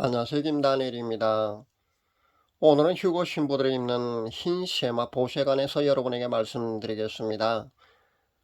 안녕하세요. 김다니엘입니다. 오늘은 휴고 신부들이 입는 흰 세마 보세관에서 여러분에게 말씀드리겠습니다.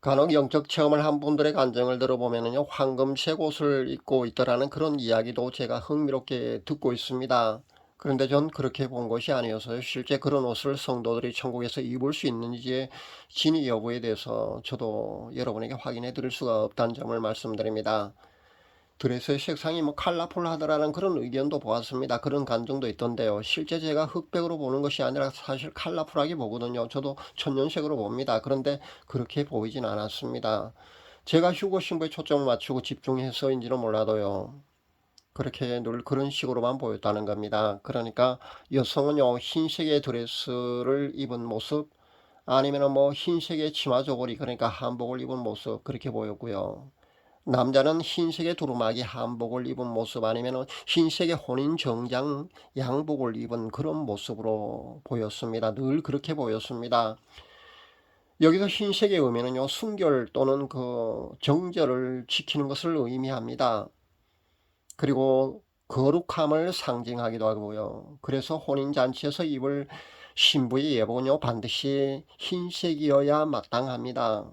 간혹 영적 체험을 한 분들의 간증을 들어보면요, 황금색 옷을 입고 있더라는 그런 이야기도 제가 흥미롭게 듣고 있습니다. 그런데 전 그렇게 본 것이 아니어서요. 실제 그런 옷을 성도들이 천국에서 입을 수 있는지의 진위 여부에 대해서 저도 여러분에게 확인해 드릴 수가 없다는 점을 말씀드립니다. 드레스의 색상이 뭐 컬러풀하더라는 그런 의견도 보았습니다. 그런 간증도 있던데요. 실제 제가 흑백으로 보는 것이 아니라 사실 컬러풀하게 보거든요. 저도 천연색으로 봅니다. 그런데 그렇게 보이진 않았습니다. 제가 휴고 신부에 초점을 맞추고 집중해서인지는 몰라도요. 그렇게 늘 그런 식으로만 보였다는 겁니다. 그러니까 여성은요, 흰색의 드레스를 입은 모습, 아니면 뭐 흰색의 치마 저고리, 그러니까 한복을 입은 모습, 그렇게 보였고요. 남자는 흰색의 두루마기 한복을 입은 모습 아니면 흰색의 혼인 정장 양복을 입은 그런 모습으로 보였습니다. 늘 그렇게 보였습니다. 여기서 흰색의 의미는요, 순결 또는 그 정절을 지키는 것을 의미합니다. 그리고 거룩함을 상징하기도 하고요. 그래서 혼인잔치에서 입을 신부의 예복은요, 반드시 흰색이어야 마땅합니다.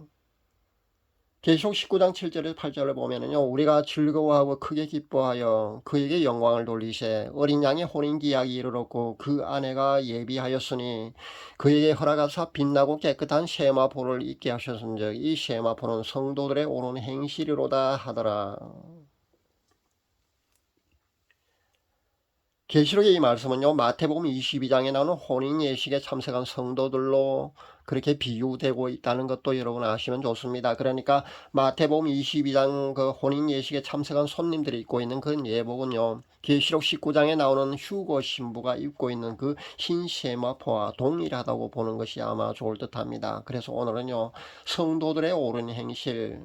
계시록 19장 7절에서 8절을 보면은요, 우리가 즐거워하고 크게 기뻐하여 그에게 영광을 돌리세 어린 양의 혼인 기약이 이르렀고 그 아내가 예비하였으니 그에게 허락하사 빛나고 깨끗한 세마포를 입게 하셨은즉 이 세마포는 성도들의 옳은 행실이로다 하더라. 계시록의 이 말씀은요, 마태복음 22장에 나오는 혼인 예식에 참석한 성도들로 그렇게 비유되고 있다는 것도 여러분 아시면 좋습니다. 그러니까 마태복음 22장 그 혼인 예식에 참석한 손님들이 입고 있는 그 예복은요, 계시록 19장에 나오는 휴거 신부가 입고 있는 그 흰 세마포와 동일하다고 보는 것이 아마 좋을 듯합니다. 그래서 오늘은요, 성도들의 옳은 행실,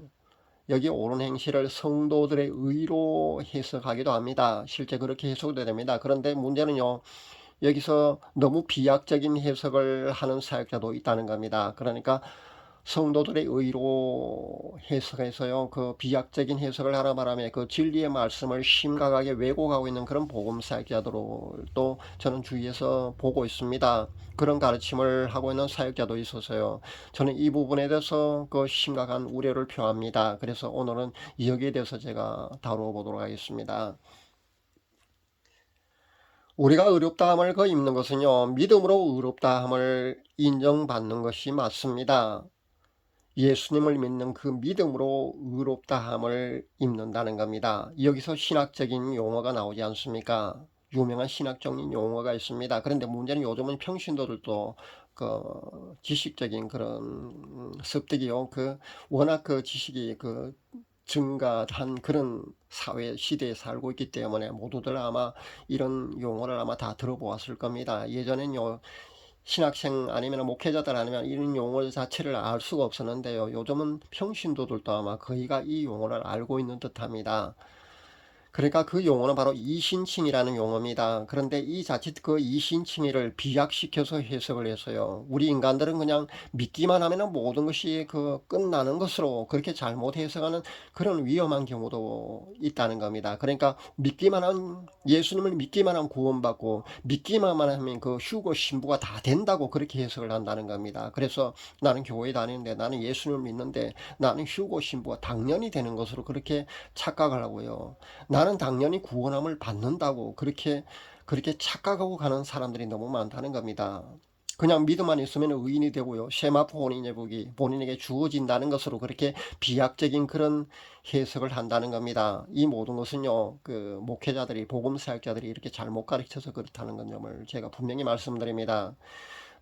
여기 옳은 행실을 성도들의 의로 해석하기도 합니다. 실제 그렇게 해석도 됩니다. 그런데 문제는요. 여기서 너무 비약적인 해석을 하는 사역자도 있다는 겁니다. 그러니까 성도들의 의로 해석해서요, 그 비약적인 해석을 하라 말하며 그 진리의 말씀을 심각하게 왜곡하고 있는 그런 복음 사역자들도 저는 주위에서 보고 있습니다. 그런 가르침을 하고 있는 사역자도 있어서요. 저는 이 부분에 대해서 그 심각한 우려를 표합니다. 그래서 오늘은 여기에 대해서 제가 다루어 보도록 하겠습니다. 우리가 의롭다함을 그 입는 것은요, 믿음으로 의롭다함을 인정받는 것이 맞습니다. 예수님을 믿는 그 믿음으로 의롭다함을 입는다는 겁니다. 여기서 신학적인 용어가 나오지 않습니까? 유명한 신학적인 용어가 있습니다. 그런데 문제는 요즘은 평신도들도 그 지식적인 그런 습득이요. 그 워낙 그 지식이 그 증가한 그런 사회 시대에 살고 있기 때문에 모두들 아마 이런 용어를 아마 다 들어보았을 겁니다. 예전엔요. 신학생 아니면 목회자들 아니면 이런 용어 자체를 알 수가 없었는데요. 요즘은 평신도들도 아마 거의가 이 용어를 알고 있는 듯합니다. 그러니까 그 용어는 바로 이신칭이라는 용어입니다. 그런데 이 자칫 그 이신칭이를 비약시켜서 해석을 해서요. 우리 인간들은 그냥 믿기만 하면 모든 것이 그 끝나는 것으로 그렇게 잘못 해석하는 그런 위험한 경우도 있다는 겁니다. 그러니까 믿기만 한 예수님을 믿기만 하면 구원받고 믿기만 하면 그 휴고 신부가 다 된다고 그렇게 해석을 한다는 겁니다. 그래서 나는 교회 다니는데 나는 예수님을 믿는데 나는 휴고 신부가 당연히 되는 것으로 그렇게 착각을 하고요. 나는 당연히 구원함을 받는다고 그렇게 그렇게 착각하고 가는 사람들이 너무 많다는 겁니다. 그냥 믿음만 있으면 의인이 되고요. 세마포 혼인 예복이 본인에게 주어진다는 것으로 그렇게 비약적인 그런 해석을 한다는 겁니다. 이 모든 것은요, 그 목회자들이 복음 사역자들이 이렇게 잘못 가르쳐서 그렇다는 점을 제가 분명히 말씀드립니다.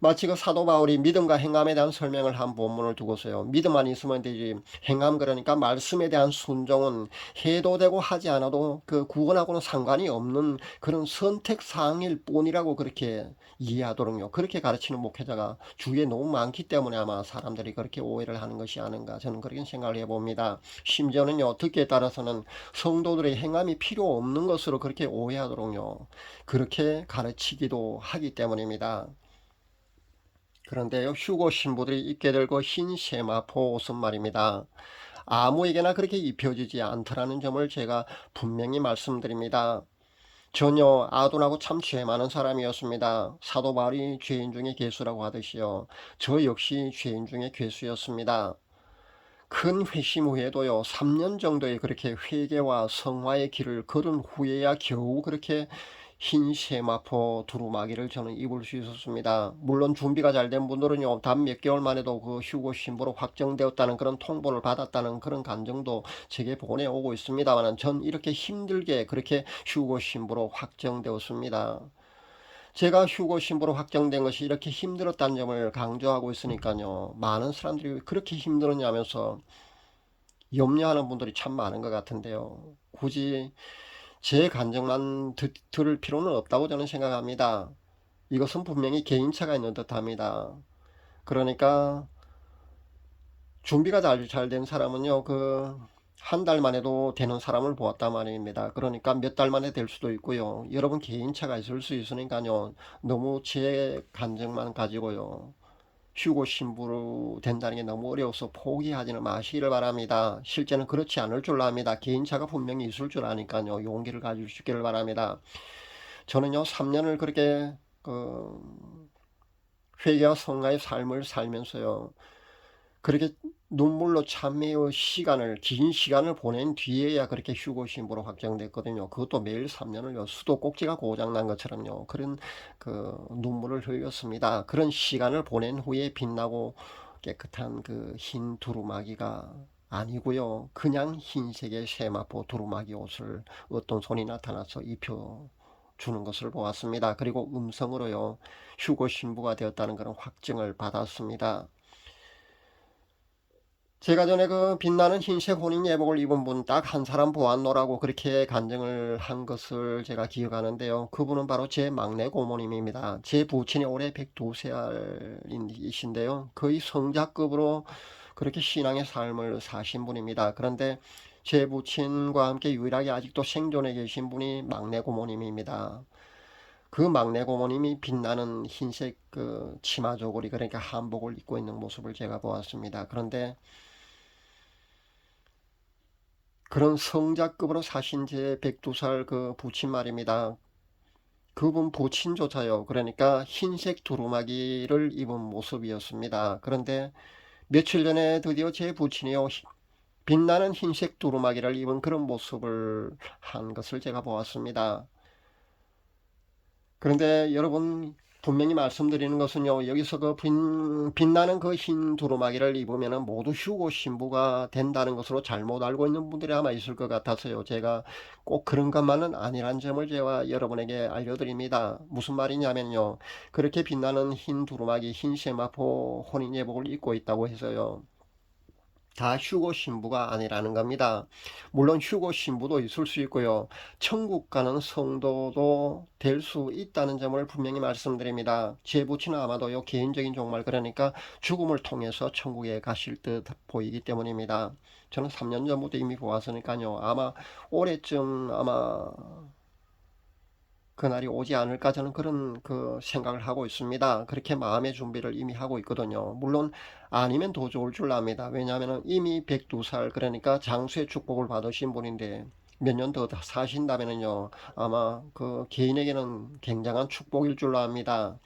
마치 그 사도 바울이 믿음과 행함에 대한 설명을 한 본문을 두고서요. 믿음만 있으면 되지. 행함 그러니까 말씀에 대한 순종은 해도 되고 하지 않아도 그 구원하고는 상관이 없는 그런 선택 사항일 뿐이라고 그렇게 이해하도록요. 그렇게 가르치는 목회자가 주위에 너무 많기 때문에 아마 사람들이 그렇게 오해를 하는 것이 아닌가 저는 그렇게 생각을 해봅니다. 심지어는요. 듣기에 따라서는 성도들의 행함이 필요 없는 것으로 그렇게 오해하도록요. 그렇게 가르치기도 하기 때문입니다. 그런데요, 휴고 신부들이 입게 되고 흰 세마포 옷은 말입니다. 아무에게나 그렇게 입혀지지 않더라는 점을 제가 분명히 말씀드립니다. 전혀 아둔하고 참 죄 많은 사람이었습니다. 사도 바울이 죄인 중에 괴수라고 하듯이요. 저 역시 죄인 중에 괴수였습니다. 큰 회심 후에도요, 3년 정도의 그렇게 회개와 성화의 길을 걸은 후에야 겨우 그렇게 흰 세마포 두루마기를 저는 입을 수 있었습니다. 물론 준비가 잘 된 분들은요, 단 몇 개월만 해도 그 휴고 신부로 확정되었다는 그런 통보를 받았다는 그런 감정도 제게 보내오고 있습니다만 전 이렇게 힘들게 그렇게 휴고 신부로 확정되었습니다. 제가 휴고 신부로 확정된 것이 이렇게 힘들었다는 점을 강조하고 있으니까요. 많은 사람들이 왜 그렇게 힘들었냐면서 염려하는 분들이 참 많은 것 같은데요. 굳이 제 간증만 드, 들을 필요는 없다고 저는 생각합니다. 이것은 분명히 개인차가 있는 듯합니다. 그러니까 준비가 잘잘된 사람은요, 그 한 달만 해도 되는 사람을 보았단 말입니다. 그러니까 몇 달 만에 될 수도 있고요. 여러분 개인차가 있을 수 있으니까요. 너무 제 간증만 가지고요. 휴고 신부로 된다는 게 너무 어려워서 포기하지는 마시기를 바랍니다. 실제는 그렇지 않을 줄 압니다. 개인차가 분명히 있을 줄 아니까요. 용기를 가지시기를 바랍니다. 저는요, 3년을 그렇게 그 회개와 성화의 삶을 살면서요. 그렇게 눈물로 참회의 시간을 긴 시간을 보낸 뒤에야 그렇게 휴고 신부로 확정됐거든요. 그것도 매일 3년을요. 수도 꼭지가 고장 난 것처럼요. 그런 그 눈물을 흘렸습니다. 그런 시간을 보낸 후에 빛나고 깨끗한 그 흰 두루마기가 아니고요. 그냥 흰색의 세마포 두루마기 옷을 어떤 손이 나타나서 입혀 주는 것을 보았습니다. 그리고 음성으로요. 휴고 신부가 되었다는 그런 확증을 받았습니다. 제가 전에 그 빛나는 흰색 혼인 예복을 입은 분 딱 한 사람 보았노라고 그렇게 간증을 한 것을 제가 기억하는데요. 그분은 바로 제 막내 고모님입니다. 제 부친이 올해 102살이신데요. 거의 성자급으로 그렇게 신앙의 삶을 사신 분입니다. 그런데 제 부친과 함께 유일하게 아직도 생존해 계신 분이 막내 고모님입니다. 그 막내 고모님이 빛나는 흰색 그 치마 저고리 그러니까 한복을 입고 있는 모습을 제가 보았습니다. 그런데 그런 성자급으로 사신 제 102살 그 부친 말입니다. 그분 부친조차요. 그러니까 흰색 두루마기를 입은 모습이었습니다. 그런데 며칠 전에 드디어 제 부친이요. 빛나는 흰색 두루마기를 입은 그런 모습을 한 것을 제가 보았습니다. 그런데 여러분 분명히 말씀드리는 것은요, 여기서 그 빛, 빛나는 그 흰 두루마기를 입으면 모두 휴고 신부가 된다는 것으로 잘못 알고 있는 분들이 아마 있을 것 같아서요. 제가 꼭 그런 것만은 아니란 점을 제가 여러분에게 알려드립니다. 무슨 말이냐면요. 그렇게 빛나는 흰 두루마기, 흰 세마포 혼인 예복을 입고 있다고 해서요. 다 휴고 신부가 아니라는 겁니다. 물론 휴고 신부도 있을 수 있고요. 천국 가는 성도도 될 수 있다는 점을 분명히 말씀드립니다. 제 부친은 아마도요 개인적인 종말 그러니까 죽음을 통해서 천국에 가실 듯 보이기 때문입니다. 저는 3년 전부터 이미 보았으니까요. 아마 올해쯤 아마 그날이 오지 않을까 저는 그런 그 생각을 하고 있습니다. 그렇게 마음의 준비를 이미 하고 있거든요. 물론 아니면 더 좋을 줄 압니다. 왜냐하면 이미 102살 그러니까 장수의 축복을 받으신 분인데 몇 년 더 사신다면요 아마 그 개인에게는 굉장한 축복일 줄로 압니다.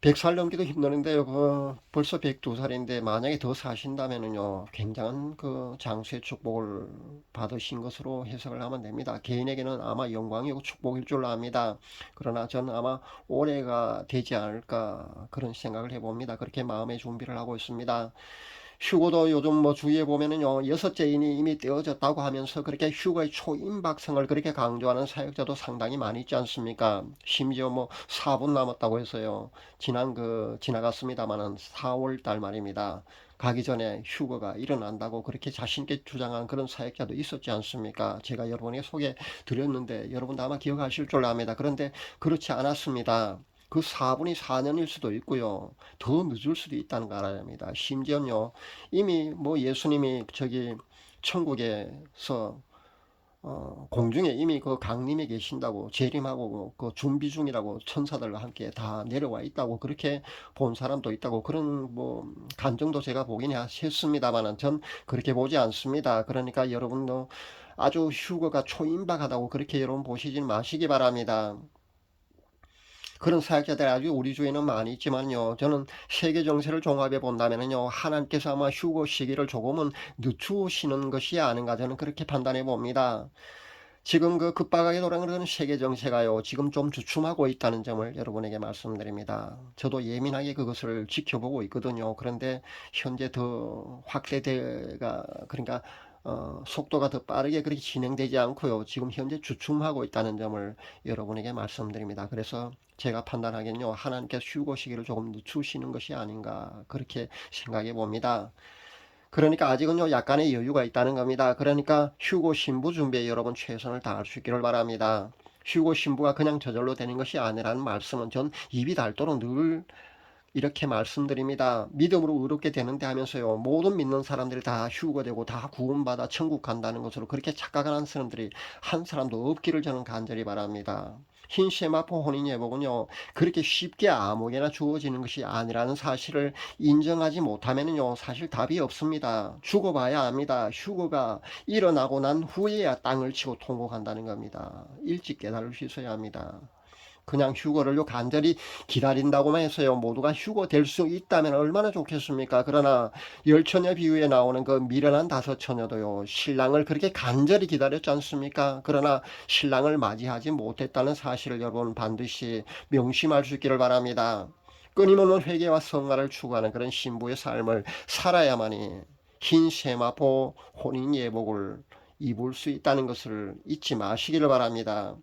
100살 넘기도 힘드는데요. 그 벌써 102살인데 만약에 더 사신다면은요. 굉장한 그 장수의 축복을 받으신 것으로 해석을 하면 됩니다. 개인에게는 아마 영광이고 축복일 줄 압니다. 그러나 저는 아마 올해가 되지 않을까 그런 생각을 해봅니다. 그렇게 마음의 준비를 하고 있습니다. 휴고도 요즘 뭐 주위에 보면은요 여섯째 인이 이미 떼어졌다고 하면서 그렇게 휴거의 초임박성을 그렇게 강조하는 사역자도 상당히 많이 있지 않습니까? 심지어 뭐 4분 남았다고 해서요 지난 그 지나갔습니다만은 4월 달 말입니다. 가기 전에 휴거가 일어난다고 그렇게 자신있게 주장한 그런 사역자도 있었지 않습니까? 제가 여러분에게 소개 드렸는데 여러분도 아마 기억하실 줄 압니다. 그런데 그렇지 않았습니다. 그 4분이 4년일 수도 있고요. 더 늦을 수도 있다는 거 알아야 합니다. 심지어는요, 이미 뭐 예수님이 저기 천국에서 어, 공중에 이미 그 강림에 계신다고 재림하고 그 준비 중이라고 천사들과 함께 다 내려와 있다고 그렇게 본 사람도 있다고 그런 뭐 간정도 제가 보긴 했습니다만은 전 그렇게 보지 않습니다. 그러니까 여러분도 아주 휴거가 초임박하다고 그렇게 여러분 보시지 마시기 바랍니다. 그런 사역자들 아주 우리 주에는 많이 있지만요. 저는 세계 정세를 종합해 본다면요. 하나님께서 아마 휴거 시기를 조금은 늦추시는 것이 아닌가 저는 그렇게 판단해 봅니다. 지금 그 급박하게 돌아가는 세계 정세가요. 지금 좀 주춤하고 있다는 점을 여러분에게 말씀드립니다. 저도 예민하게 그것을 지켜보고 있거든요. 그런데 현재 더 확대돼가 그러니까 어, 속도가 더 빠르게 그렇게 진행되지 않고요. 지금 현재 주춤하고 있다는 점을 여러분에게 말씀드립니다. 그래서 제가 판단하기엔요. 하나님께서 휴고 시기를 조금 늦추시는 것이 아닌가 그렇게 생각해 봅니다. 그러니까 아직은요 약간의 여유가 있다는 겁니다. 그러니까 휴고 신부 준비에 여러분 최선을 다할 수 있기를 바랍니다. 휴고 신부가 그냥 저절로 되는 것이 아니라는 말씀은 전 입이 닳도록 늘 이렇게 말씀드립니다. 믿음으로 의롭게 되는데 하면서요. 모든 믿는 사람들이 다 휴거되고 다 구원받아 천국 간다는 것으로 그렇게 착각하는 사람들이 한 사람도 없기를 저는 간절히 바랍니다. 흰 세마포 혼인 예복은요. 그렇게 쉽게 아무개나 주어지는 것이 아니라는 사실을 인정하지 못하면요. 사실 답이 없습니다. 죽어봐야 합니다. 휴거가 일어나고 난 후에야 땅을 치고 통곡한다는 겁니다. 일찍 깨달을 수 있어야 합니다. 그냥 휴거를요 간절히 기다린다고만 해서요. 모두가 휴거 될 수 있다면 얼마나 좋겠습니까? 그러나 열처녀 비유에 나오는 그 미련한 다섯 처녀도요. 신랑을 그렇게 간절히 기다렸지 않습니까? 그러나 신랑을 맞이하지 못했다는 사실을 여러분 반드시 명심할 수 있기를 바랍니다. 끊임없는 회개와 성화를 추구하는 그런 신부의 삶을 살아야만이 흰 세마포 혼인 예복을 입을 수 있다는 것을 잊지 마시기를 바랍니다.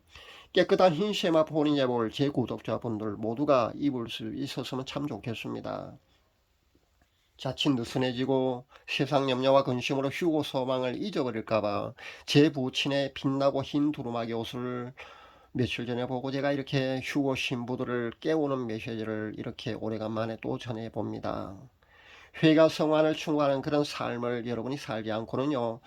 깨끗한 흰 혼인 예복을 제 구독자분들 모두가 입을 수 있었으면 참 좋겠습니다. 자칫 느슨해지고 세상 염려와 근심으로 휴고 소망을 잊어버릴까봐 제 부친의 빛나고 흰 두루마기 옷을 며칠 전에 보고 제가 이렇게 휴고 신부들을 깨우는 메시지를 이렇게 오래간만에 또 전해 봅니다. 회가 성환을 충고하는 그런 삶을 여러분이 살지 않고는요.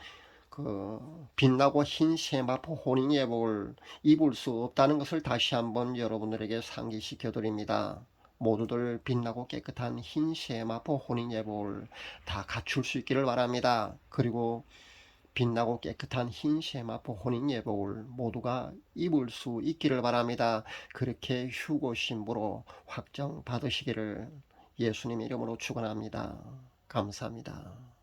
그 빛나고 흰 세마포 혼인 예복을 입을 수 없다는 것을 다시 한번 여러분들에게 상기시켜 드립니다. 모두들 빛나고 깨끗한 흰 세마포 혼인 예복을 다 갖출 수 있기를 바랍니다. 그리고 빛나고 깨끗한 흰 세마포 혼인 예복을 모두가 입을 수 있기를 바랍니다. 그렇게 휴고 신부로 확정 받으시기를 예수님 이름으로 축원합니다. 감사합니다.